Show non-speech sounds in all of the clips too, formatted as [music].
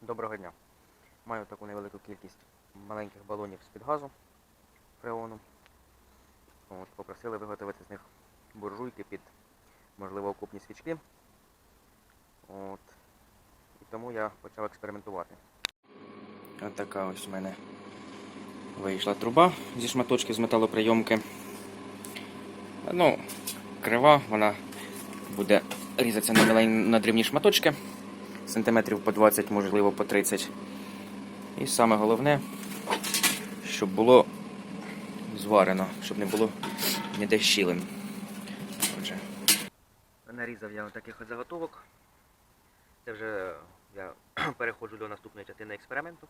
Доброго дня. Маю таку невелику кількість маленьких балонів з-під газу фреону. От, попросили виготовити з них буржуйки під, можливо, окупні свічки. От. І тому я почав експериментувати. Ось така ось у мене вийшла труба зі шматочків з металоприйомки. Ну, крива, вона буде різатися на дрібні шматочки сантиметрів по 20, можливо, по 30. І саме головне, щоб було зварено, щоб не було ніде щілин. Отже. Нарізав я таких от заготовок. Це вже я [clears throat] переходжу до наступної частини експерименту.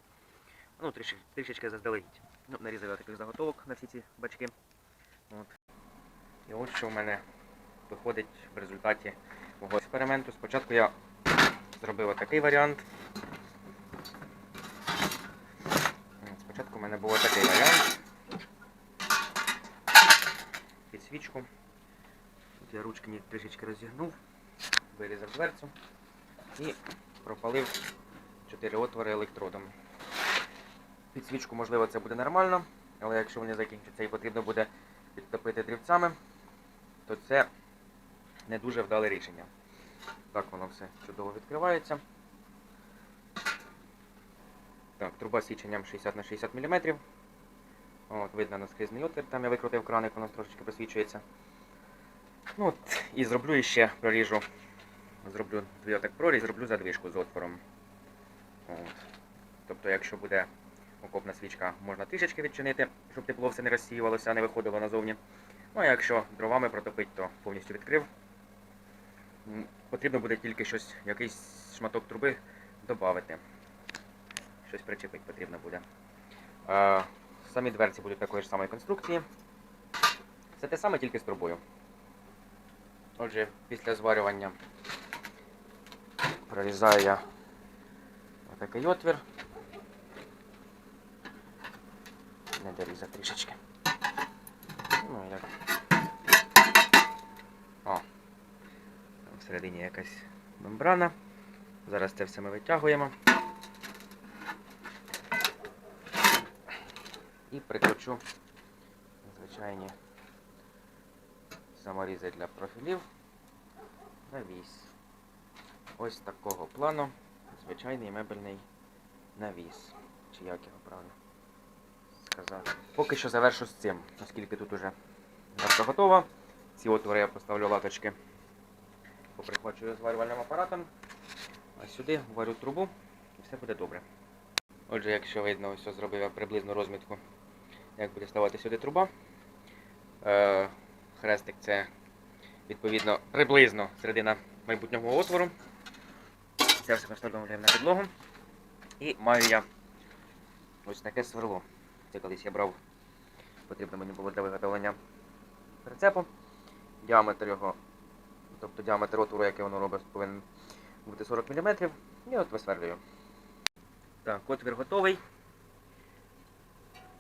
Ну, трішки, трішечки заздалегідь. Ну, нарізав я таких заготовок на всі ці бачки. От. І ось що в мене виходить в результаті мого експерименту. Спочатку я зробив такий варіант. Спочатку в мене був такий варіант. Під свічку. Тут я ручки трішечки розігнув, вирізав дверцю і пропалив 4 отвори електродом. Під свічку, можливо, це буде нормально, але якщо вони закінчаться і потрібно буде підтопити дрівцями, то це не дуже вдале рішення. Так воно все чудово відкривається. Так, труба з січенням 60 на 60 мм. От, видно наскрізний отвір, там я викрутив краник, воно трошечки просвічується. Ну, от, і зроблю іще проріжу. Зроблю двійоток проріз, зроблю задвижку з отвором. От. Тобто, якщо буде окопна свічка, можна трішечки відчинити, щоб тепло все не розсіювалося, не виходило назовні. Ну а якщо дровами протопить, то повністю відкрив. Потрібно буде тільки щось, якийсь шматок труби додати. Щось причепити потрібно буде. Е, самі дверці будуть такої ж самої конструкції. Це те саме, тільки з трубою. Отже, після зварювання прорізаю я отакий отвір. Не дорізав трішечки. Ну, як. О, там всередині якась мембрана. Зараз це все ми витягуємо. І прикручу звичайні саморізи для профілів на вісь. Ось такого плану звичайний мебельний навіс. Чи як його правильно сказати. Поки що завершу з цим, оскільки тут уже готова. Ці отвори я поставлю латочки. Поприхвачую зварювальним апаратом. А сюди варю трубу і все буде добре. Отже, якщо видно, ось зробив я приблизну розмітку, як буде ставати сюди труба. Е, хрестик це відповідно приблизно середина майбутнього отвору. Це все встановлюємо на підлогу. І маю я ось таке сверло. Це колись я брав, потрібно мені було для виготовлення прицепу. Діаметр його, тобто діаметр отвору, який воно робить, повинен бути 40 мм. І от висверлюю. Так, отвір готовий.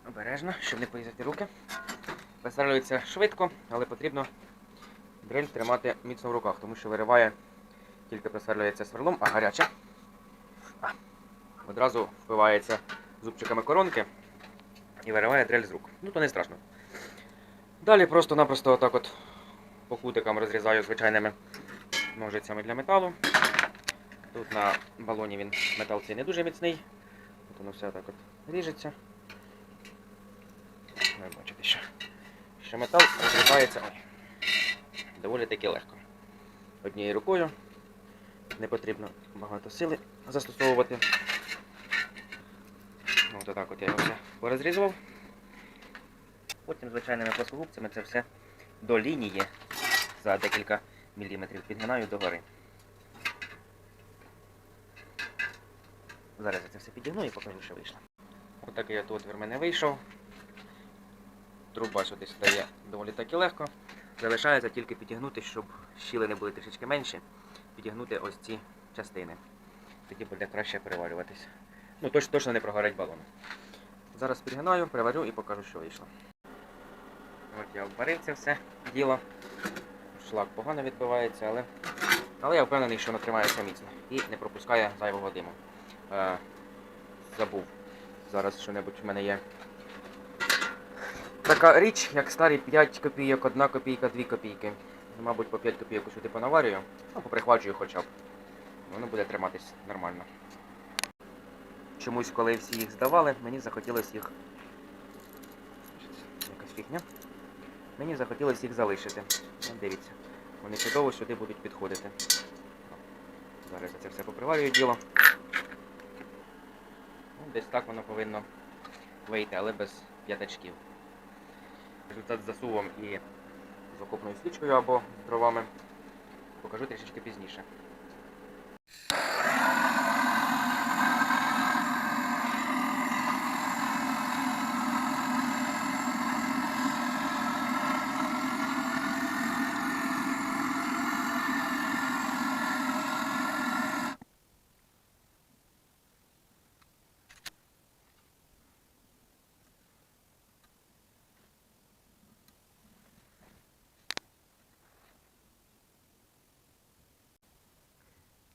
Обережно, щоб не порізати руки. Висверлюється швидко, але потрібно дрель тримати міцно в руках, тому що вириває, тільки присверлюється сверлом, а гаряче. Одразу впивається зубчиками коронки і вириває дрель з рук. Ну то не страшно. Далі просто-напросто отак от по кутикам розрізаю звичайними ножицями для металу. Тут на балоні він метал цей не дуже міцний. От воно все так от ріжеться. Ви бачите, що, що метал розрізається доволі таки легко. Однією рукою не потрібно багато сили застосовувати. От так от я його все порозрізував. Потім звичайними плоскогубцями це все до лінії за декілька міліметрів підгинаю догори. Зараз я це все підігну і покажу, що вийшло. Отакий от отвір в мене вийшов. Труба сюди стає доволі таки легко. Залишається тільки підігнути, щоб щілини були трішечки менші. Підігнути ось ці частини. Тоді буде краще переварюватися. Ну, точно, точно не прогорить балон. Зараз підгинаю, приварю і покажу, що вийшло. От я вварив це все діло. Шлак погано відбивається, але, але я впевнений, що воно тримається міцно і не пропускає зайвого диму. Е, забув. Зараз що-небудь в мене є. Така річ, як старі 5 копійок, 1 копійка, 2 копійки. Мабуть, по 5 копійок сюди понаварюю, ну, поприхвачую хоча б. Воно буде триматись нормально. Чомусь, коли всі їх здавали, мені захотілося їх. Якась фігня. Мені захотілося їх залишити. Дивіться, вони чудово сюди будуть підходити. Зараз я це все поприварюю діло. Ну, десь так воно повинно вийти, але без п'ятачків. Результат з засувом і з окопною свічкою або з дровами покажу трішечки пізніше.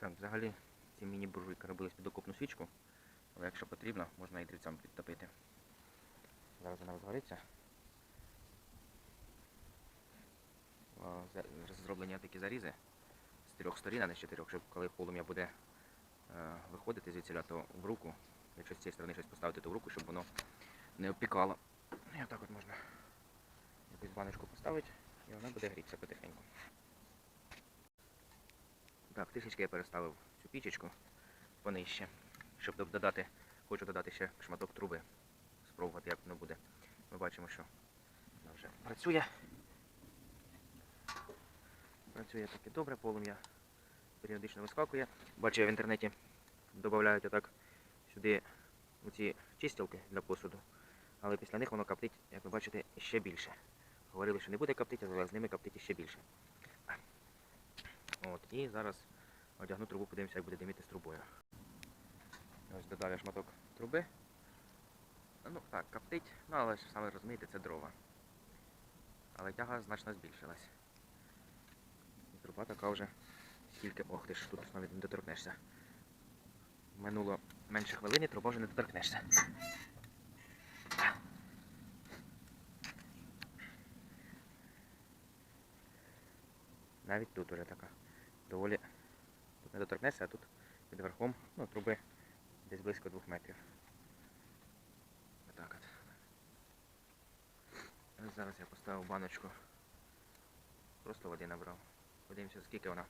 Так, взагалі ці міні-буржуйки робились під окопну свічку, але якщо потрібно, можна і дрівцем підтопити. Зараз вона згориться. О, за- Зроблені такі зарізи з трьох сторін, а не з чотирьох, щоб коли полум'я буде е, виходити звідсіля, то в руку, якщо з цієї сторони щось поставити, то в руку, щоб воно не опікало. І отак от можна якусь баночку поставити, і вона буде грітися потихеньку. Так, трішечки я переставив цю пічечку понижче, щоб додати, хочу додати ще шматок труби. Спробувати, як воно буде. Ми бачимо, що вона вже працює. Працює таки добре, полум'я періодично вискакує. Бачу, я в інтернеті додають отак сюди оці чистілки для посуду, але після них воно коптить, як ви бачите, ще більше. Говорили, що не буде коптити, але з ними коптить ще більше. От, і зараз одягну трубу, подивимося, як буде диміти з трубою. Ось додав шматок труби. Ну так, коптить, ну але ж саме розумієте, це дрова. Але тяга значно збільшилась. І труба така вже скільки. Ох ти ж тут навіть не доторкнешся. Минуло менше хвилини, труба вже не доторкнешся. Навіть тут уже така доволі тут не доторкнешся, а тут під верхом ну, труби десь близько двох метрів. Отак от. Зараз я поставив баночку. Просто води набрав. Подивимося, скільки вона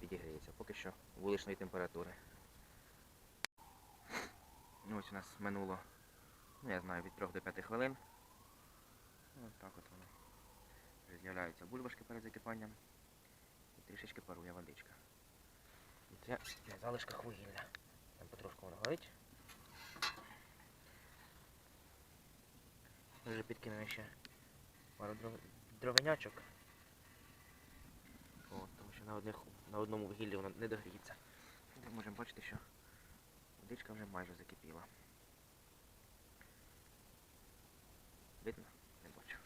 підігріється. Поки що вуличної температури. Ну, Ось у нас минуло, ну я знаю, від 3 до 5 хвилин. Ось так от воно. З'являються бульбашки перед закипанням. Трішечки парує водичка. І це на залишках вугілля. Там потрошку воно горить. Вже підкинули ще пару дров... дровенячок. От, тому що на, одних, на одному вугіллі воно не догріється. Ми можемо бачити, що водичка вже майже закипіла. Видно? Не бачу.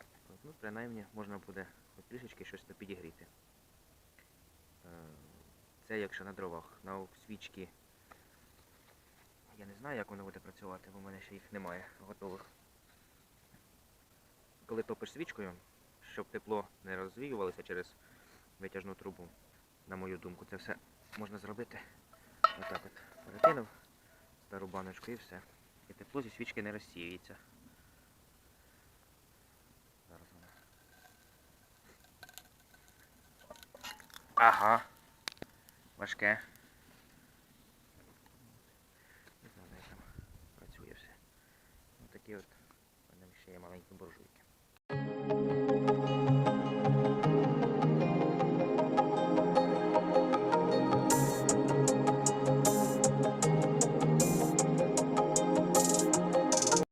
От, Ну, принаймні можна буде трішечки щось підігріти. Е, Це якщо на дровах, на свічки. Я не знаю, як воно буде працювати, бо в мене ще їх немає готових. Коли топиш свічкою, щоб тепло не розвіювалося через витяжну трубу, на мою думку, це все можна зробити. Отак от перекинув стару баночку і все. І тепло зі свічки не розсіюється. Зараз вона. Ага. Важке. Не там працює все. Ось такі от. Мене ще є маленькі буржуйки.